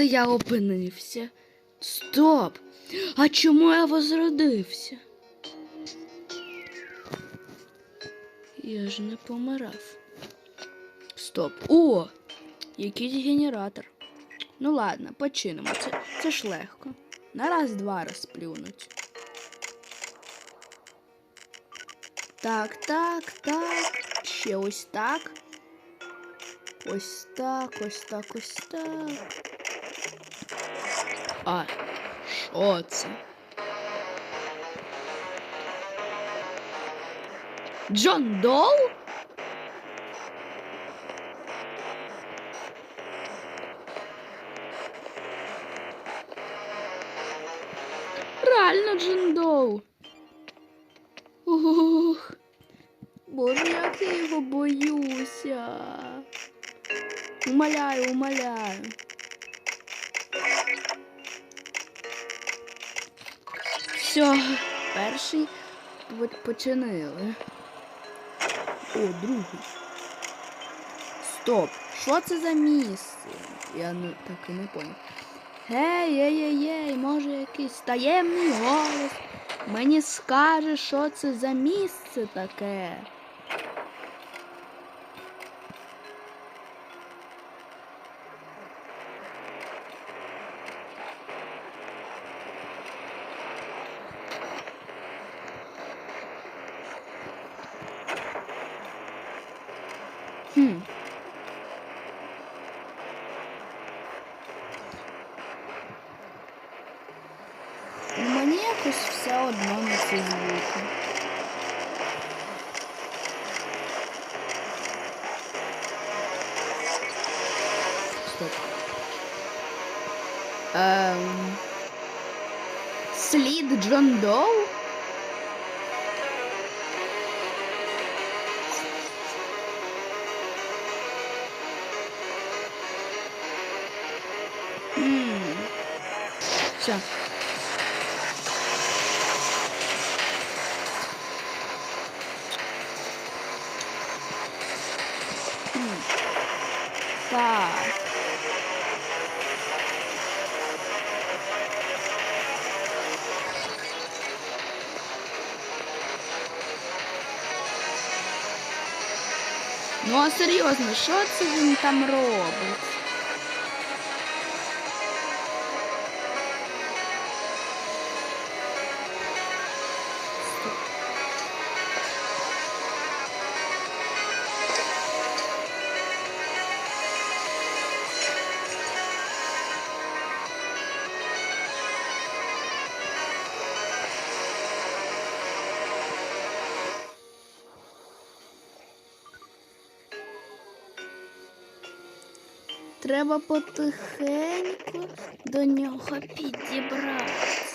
це я опинився? Стоп! А чому я возродився? Я ж не помирав. Стоп. О! Якийсь генератор. Ну ладно, починимо. Це, це ж легко. На раз-два розплюнуть. Так, так, так. Ще ось так. Ось так, ось так, ось так. А, що це? Джон Доу? Реально Джон Доу. Ух. Боже, як я його боюся. Умоляю, умоляю. Все, перший починили. О, другий. Стоп. Що це за місце? Я не, так і не поняв. Гей, ей, ей, ей, може якийсь таємний голос. Мені скаже, що це за місце таке. Хм. Мені якось все одно на ці звуки. Стоп. Ем... Слід Джон Доу? Все. Ну а серйозно, що це він там робить? Треба потихеньку до нього підібратися.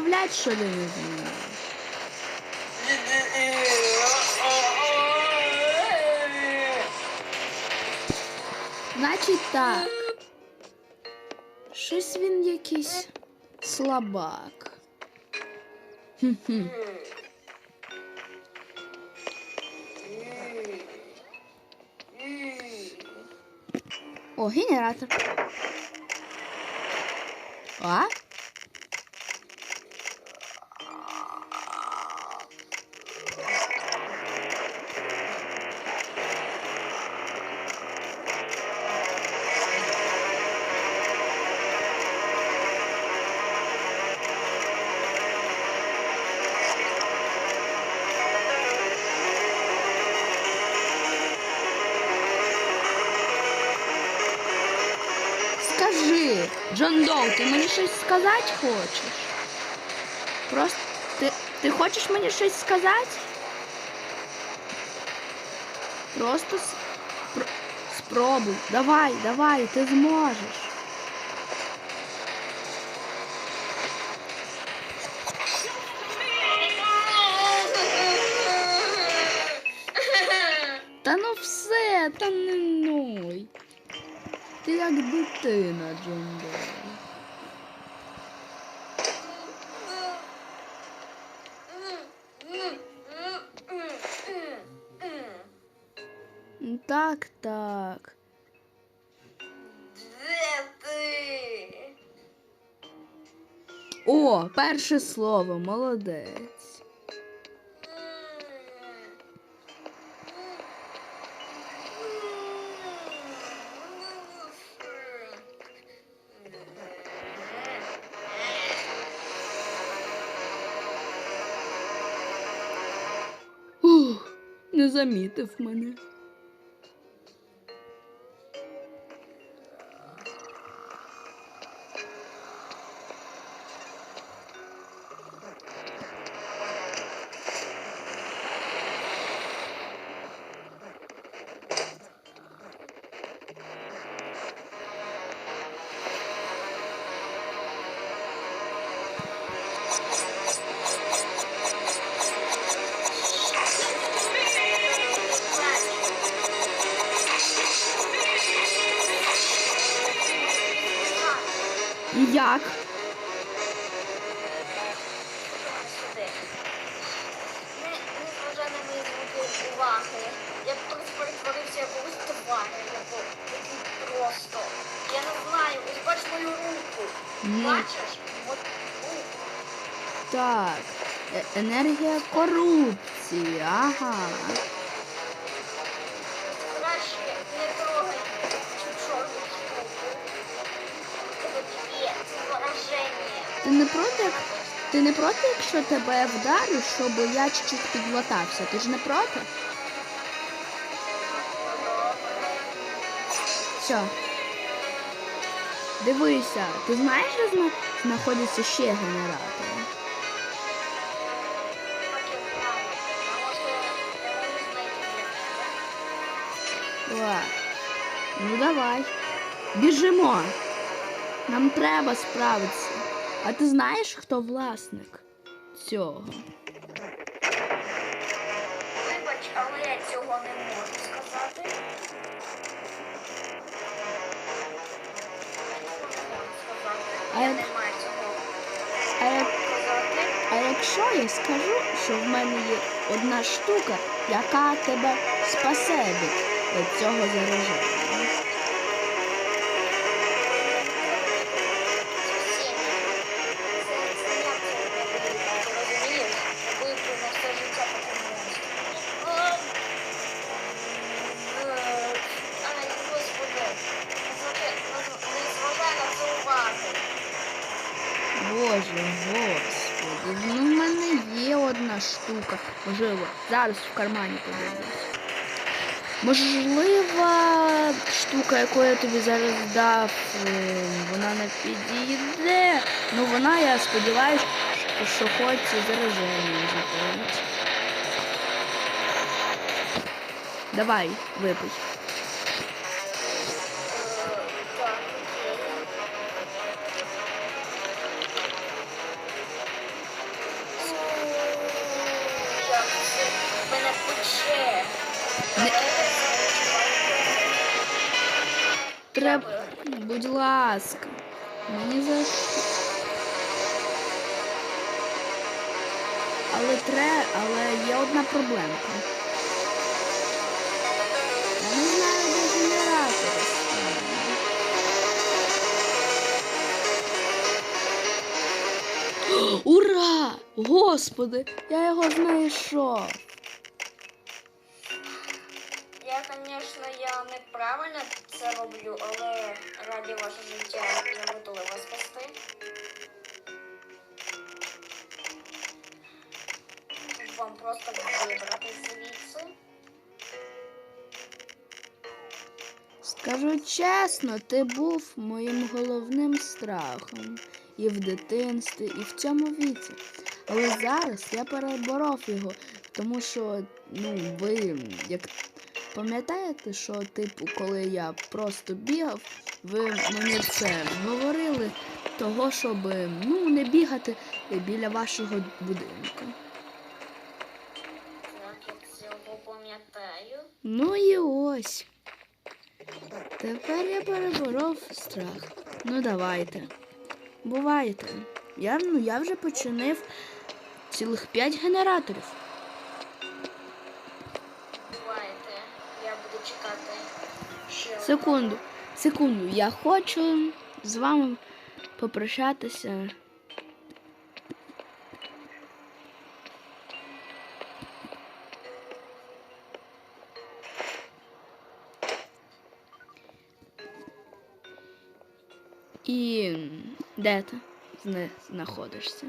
Розмовляти що ли не знаєш? Значить так. Щось він якийсь слабак. Хм-хм. О, генератор. А? Джон Доу, ти мені щось сказати хочеш? Просто ти, ти хочеш мені щось сказати? Просто спробуй. Давай, давай, ти зможеш. Ти як дитина, Джон Доу. Так, так. О, перше слово, молодець. Не замітив мене. Уваги. Я просто перетворився якогось тварю, яку який просто. Я не знаю, ось бач мою руку. Бачиш? От руку. Так. Е- Енергія корупції. Ага. Краще не трогай Ти не проти, як... ти не проти, якщо тебе вдарю, щоб я чуть-чуть підлатався? Ти ж не проти? Все. Дивися, ти знаєш, де зна- знаходяться ще генератори? Ну давай. Біжимо. Нам треба справитися. А ти знаєш, хто власник цього? Вибач, але я цього не можу сказати. А Я не маю цього А, як... а якщо я скажу, що в мене є одна штука, яка тебе спасе від цього зараження? Зараз в кармані подивлюсь. Можлива штука, яку я тобі зараз дав, е, вона не підійде. Ну вона, я сподіваюся, що хоч зараження заповнить. Давай, випий. Треба, будь ласка, мені за що. Але тре, але є одна проблемка. Я не знаю, де генератор. Ура! Господи, я його знайшов. Просто вибрати звідси. Скажу чесно, ти був моїм головним страхом і в дитинстві, і в цьому віці. Але зараз я переборов його, тому що, ну, ви як пам'ятаєте, що, типу, коли я просто бігав, ви мені це говорили, того, щоб ну, не бігати біля вашого будинку. Ну і ось. Тепер я переборов страх. Ну давайте. Бувайте. Я, ну, я вже починив цілих п'ять генераторів. Давайте. Я буду чекати ще. Секунду, секунду. Я хочу з вами попрощатися. І де ти знаходишся?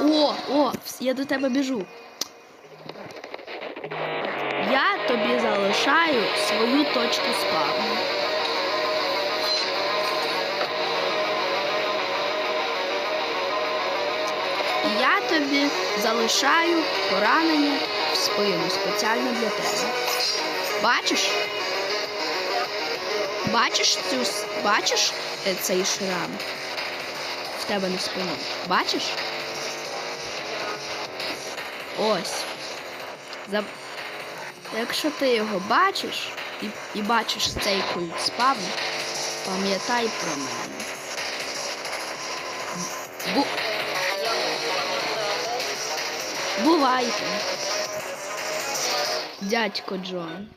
О, о, я до тебе біжу. Я тобі залишаю свою точку спавну. Я тобі залишаю поранення в спину спеціально для тебе. Бачиш? Бачиш цю бачиш е, цей шрам в тебе на спині? Бачиш? Ось. За... Якщо ти його бачиш і, і бачиш цей культ спавну, пам'ятай про мене. Бу... Бувайте. Дядько Джон.